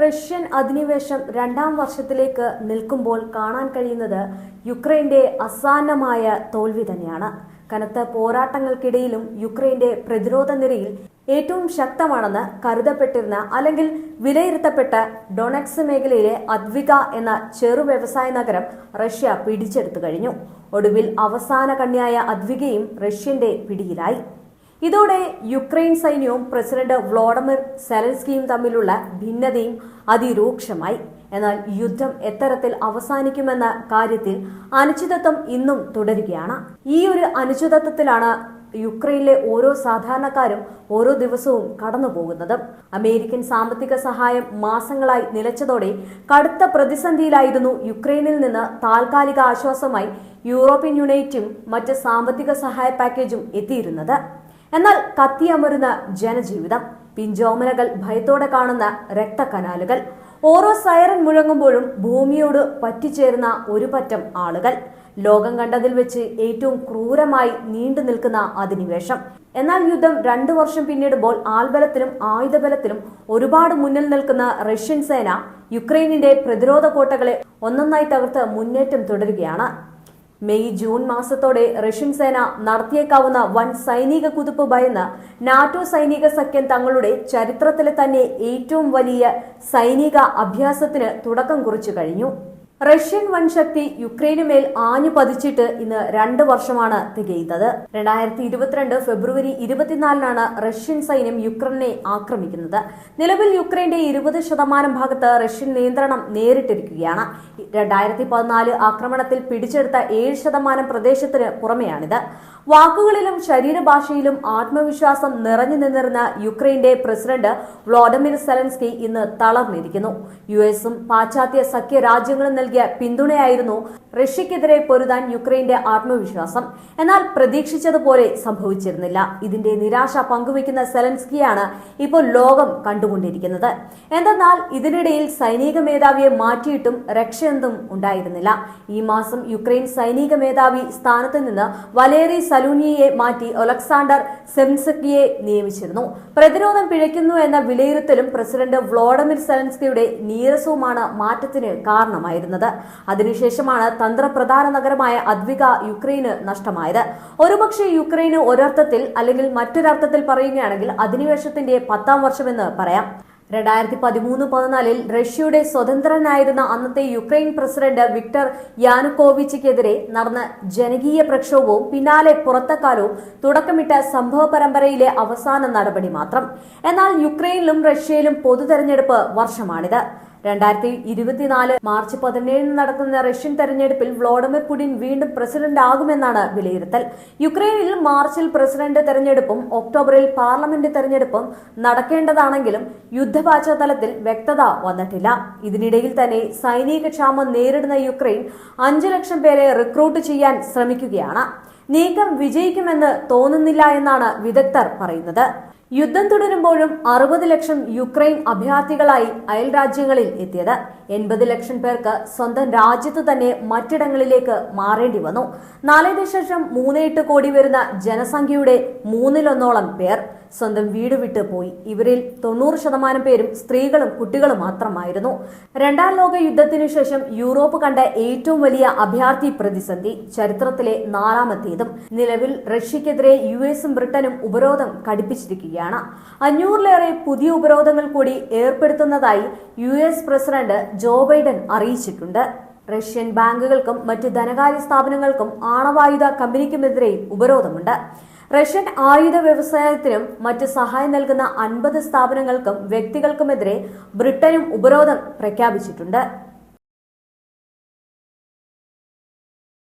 Russian അധിനിവേശം രണ്ടാം വർഷത്തിലേക്ക് നിൽക്കുമ്പോൾ കാണാൻ കഴിയുന്നത് യുക്രൈന്റെ അസാന്നമായ തോൽവി തന്നെയാണ്. കനത്ത പോരാട്ടങ്ങൾക്കിടയിലും യുക്രൈന്റെ പ്രതിരോധ നിരയിൽ ഏറ്റവും ശക്തമാണെന്ന് കരുതപ്പെട്ടിരുന്ന അല്ലെങ്കിൽ വിലയിരുത്തപ്പെട്ട ഡൊണക്സ് മേഖലയിലെ അദ്വിക എന്ന ചെറു വ്യവസായ നഗരം റഷ്യ പിടിച്ചെടുത്തു കഴിഞ്ഞു. ഒടുവിൽ അവസാന കണ്ണിയായ അദ്വികയും റഷ്യന്റെ പിടിയിലായി. ഇതോടെ യുക്രൈൻ സൈന്യവും പ്രസിഡന്റ് വ്ളോഡമിർ സെലൻസ്കിയും തമ്മിലുള്ള ഭിന്നതയും അതിരൂക്ഷമായി. എന്നാൽ യുദ്ധം എത്തരത്തിൽ അവസാനിക്കുമെന്ന കാര്യത്തിൽ അനിശ്ചിതത്വം ഇന്നും തുടരുകയാണ്. ഈ ഒരു അനിശ്ചിതത്വത്തിലാണ് യുക്രൈനിലെ ഓരോ സാധാരണക്കാരും ഓരോ ദിവസവും കടന്നുപോകുന്നത്. അമേരിക്കൻ സാമ്പത്തിക സഹായം മാസങ്ങളായി നിലച്ചതോടെ കടുത്ത പ്രതിസന്ധിയിലായിരുന്നു യുക്രൈനിൽ നിന്ന് താൽക്കാലിക ആശ്വാസമായി യൂറോപ്യൻ യൂണിറ്റും മറ്റ് സാമ്പത്തിക സഹായ പാക്കേജും എത്തിയിരുന്നത്. എന്നാൽ കത്തിയമരുന്ന ജനജീവിതം പിഞ്ചോമനകൾ ഭയത്തോടെ കാണുന്ന രക്തക്കനാലുകൾ ഓരോ സൈറൻ മുഴങ്ങുമ്പോഴും ഭൂമിയോട് പറ്റിച്ചേരുന്ന ഒരു പറ്റം ആളുകൾ ലോകം കണ്ടതിൽ വെച്ച് ഏറ്റവും ക്രൂരമായി നീണ്ടു നിൽക്കുന്ന അധിനിവേശം. എന്നാൽ യുദ്ധം രണ്ടു വർഷം പിന്നിടുമ്പോൾ ആൾബലത്തിലും ആയുധബലത്തിലും ഒരുപാട് മുന്നിൽ നിൽക്കുന്ന റഷ്യൻ സേന യുക്രൈനിന്റെ പ്രതിരോധ കോട്ടകളെ ഒന്നൊന്നായി തകർത്ത് മുന്നേറ്റം തുടരുകയാണ്. മെയ് ജൂൺ മാസത്തോടെ റഷ്യൻ സേന നടത്തിയേക്കാവുന്ന വൻ സൈനിക കുതിപ്പ് ഭയന്ന് നാറ്റോ സൈനിക സഖ്യം തങ്ങളുടെ ചരിത്രത്തിലെ തന്നെ ഏറ്റവും വലിയ സൈനിക അഭ്യാസത്തിന് തുടക്കം കുറിച്ചു കഴിഞ്ഞു. റഷ്യൻ വൻശക്തി യുക്രൈനുമേൽ ആഞ്ഞു പതിച്ചിട്ട് ഇന്ന് രണ്ട് വർഷമാണ് തികയുന്നത്. രണ്ടായിരത്തി ഇരുപത്തിരണ്ട് ഫെബ്രുവരി ഇരുപത്തിനാലിനാണ് റഷ്യൻ സൈന്യം യുക്രൈനെ ആക്രമിക്കുന്നത്. നിലവിൽ യുക്രൈന്റെ ഇരുപത് ശതമാനം ഭാഗത്ത് റഷ്യൻ നിയന്ത്രണം നേരിട്ടിരിക്കുകയാണ്. രണ്ടായിരത്തി പതിനാല് ആക്രമണത്തിൽ പിടിച്ചെടുത്ത ഏഴ് ശതമാനം പ്രദേശത്തിന് പുറമെയാണിത്. വാക്കുകളിലും ശരീരഭാഷയിലും ആത്മവിശ്വാസം നിറഞ്ഞു നിന്നിരുന്ന യുക്രൈന്റെ പ്രസിഡന്റ് വ്ളാഡിമിർ സെലൻസ്കി ഇന്ന് തളർന്നിരിക്കുന്നു. യു എസും പാശ്ചാത്യ സഖ്യ രാജ്യങ്ങളും നൽകിയ പിന്തുണയായിരുന്നു റഷ്യക്കെതിരെ പൊരുതാൻ യുക്രൈന്റെ ആത്മവിശ്വാസം. എന്നാൽ പ്രതീക്ഷിച്ചതുപോലെ സംഭവിച്ചിരുന്നില്ല. ഇതിന്റെ നിരാശ പങ്കുവയ്ക്കുന്ന സെലൻസ്കിയാണ് ഇപ്പോൾ ലോകം കണ്ടുകൊണ്ടിരിക്കുന്നത്. എന്തെന്നാൽ ഇതിനിടയിൽ സൈനിക മേധാവിയെ മാറ്റിയിട്ടും രക്ഷയൊന്നും ഉണ്ടായിരുന്നില്ല. ഈ മാസം യുക്രൈൻ സൈനിക മേധാവി സ്ഥാനത്ത് നിന്ന് വലേറി സലൂനിയെ മാറ്റി ഒലക്സാണ്ടർ സെംസക്കിയെ നിയമിച്ചിരുന്നു. പ്രതിരോധം പിഴയ്ക്കുന്നു എന്ന വിലയിരുത്തലും പ്രസിഡന്റ് വ്ളോഡമിർ സെലൻസ്കിയുടെ നീരസവുമാണ് മാറ്റത്തിന് കാരണമായിരുന്നത്. അതിനുശേഷമാണ് തന്ത്രപ്രധാന നഗരമായ അദ്വിക യുക്രൈന് നഷ്ടമായത്. ഒരുപക്ഷെ യുക്രൈന് ഒരർത്ഥത്തിൽ അല്ലെങ്കിൽ മറ്റൊരർത്ഥത്തിൽ പറയുകയാണെങ്കിൽ അധിനിവേശത്തിന്റെ പത്താം വർഷമെന്ന് പറയാം. രണ്ടായിരത്തി പതിമൂന്ന് പതിനാലിൽ റഷ്യയുടെ സ്വതന്ത്രനായിരുന്ന അന്നത്തെ യുക്രൈൻ പ്രസിഡന്റ് വിക്ടർ യാനുക്കോവിച്ചിക്കെതിരെ നടന്ന ജനകീയ പ്രക്ഷോഭവും പിന്നാലെ പുറത്തക്കാലവും തുടക്കമിട്ട സംഭവ പരമ്പരയിലെ അവസാന നടപടി മാത്രം. എന്നാൽ യുക്രൈനിലും റഷ്യയിലും പൊതു തെരഞ്ഞെടുപ്പ് വർഷമാണിത്. രണ്ടായിരത്തി ഇരുപത്തിനാല് മാർച്ച് പതിനേഴിന് നടക്കുന്ന റഷ്യൻ തെരഞ്ഞെടുപ്പിൽ വ്ളോഡിമിർ പുടിൻ വീണ്ടും പ്രസിഡന്റ് ആകുമെന്നാണ് വിലയിരുത്തൽ. യുക്രൈനിൽ മാർച്ചിൽ പ്രസിഡന്റ് തെരഞ്ഞെടുപ്പും ഒക്ടോബറിൽ പാർലമെന്റ് തെരഞ്ഞെടുപ്പും നടക്കേണ്ടതാണെങ്കിലും യുദ്ധപാശ്ചാത്തലത്തിൽ വ്യക്തത വന്നിട്ടില്ല. ഇതിനിടയിൽ തന്നെ സൈനിക ക്ഷാമം നേരിടുന്ന യുക്രൈൻ അഞ്ചു ലക്ഷം പേരെ റിക്രൂട്ട് ചെയ്യാൻ ശ്രമിക്കുകയാണ്. നീക്കം വിജയിക്കുമെന്ന് തോന്നുന്നില്ല എന്നാണ് വിദഗ്ധർ പറയുന്നത്. യുദ്ധം തുടരുമ്പോഴും അറുപത് ലക്ഷം യുക്രൈൻ അഭയാർത്ഥികളായി അയൽ രാജ്യങ്ങളിൽ എത്തിയത്. എൺപത് ലക്ഷം പേർക്ക് സ്വന്തം രാജ്യത്ത് തന്നെ മറ്റിടങ്ങളിലേക്ക് മാറേണ്ടി വന്നു. നാല് ദശലക്ഷം മൂന്ന് എട്ട് കോടി വരുന്ന ജനസംഖ്യയുടെ മൂന്നിലൊന്നോളം പേർ സ്വന്തം വീട് വിട്ട് പോയി. ഇവരിൽ തൊണ്ണൂറ് ശതമാനം പേരും സ്ത്രീകളും കുട്ടികളും മാത്രമായിരുന്നു. രണ്ടാം ലോക യുദ്ധത്തിനു ശേഷം യൂറോപ്പ് കണ്ട ഏറ്റവും വലിയ അഭയാർത്ഥി പ്രതിസന്ധി ചരിത്രത്തിലെ നാലാമത്തേതും. നിലവിൽ റഷ്യക്കെതിരെ യു എസും ബ്രിട്ടനും ഉപരോധം കടുപ്പിച്ചിരിക്കുകയാണ് അഞ്ഞൂറിലേറെ പുതിയ ഉപരോധങ്ങൾ കൂടി ഏർപ്പെടുത്തുന്നതായി U S president Joe Biden അറിയിച്ചിട്ടുണ്ട്. റഷ്യൻ ബാങ്കുകൾക്കും മറ്റ് ധനകാര്യ സ്ഥാപനങ്ങൾക്കും ആണവായുധ കമ്പനിക്കുമെതിരെയും ഉപരോധമുണ്ട്. റഷ്യൻ ആയുധ വ്യവസായത്തിനും മറ്റ് സഹായം നൽകുന്ന അൻപത് സ്ഥാപനങ്ങൾക്കും വ്യക്തികൾക്കുമെതിരെ ബ്രിട്ടനും ഉപരോധം പ്രഖ്യാപിച്ചിട്ടുണ്ട്.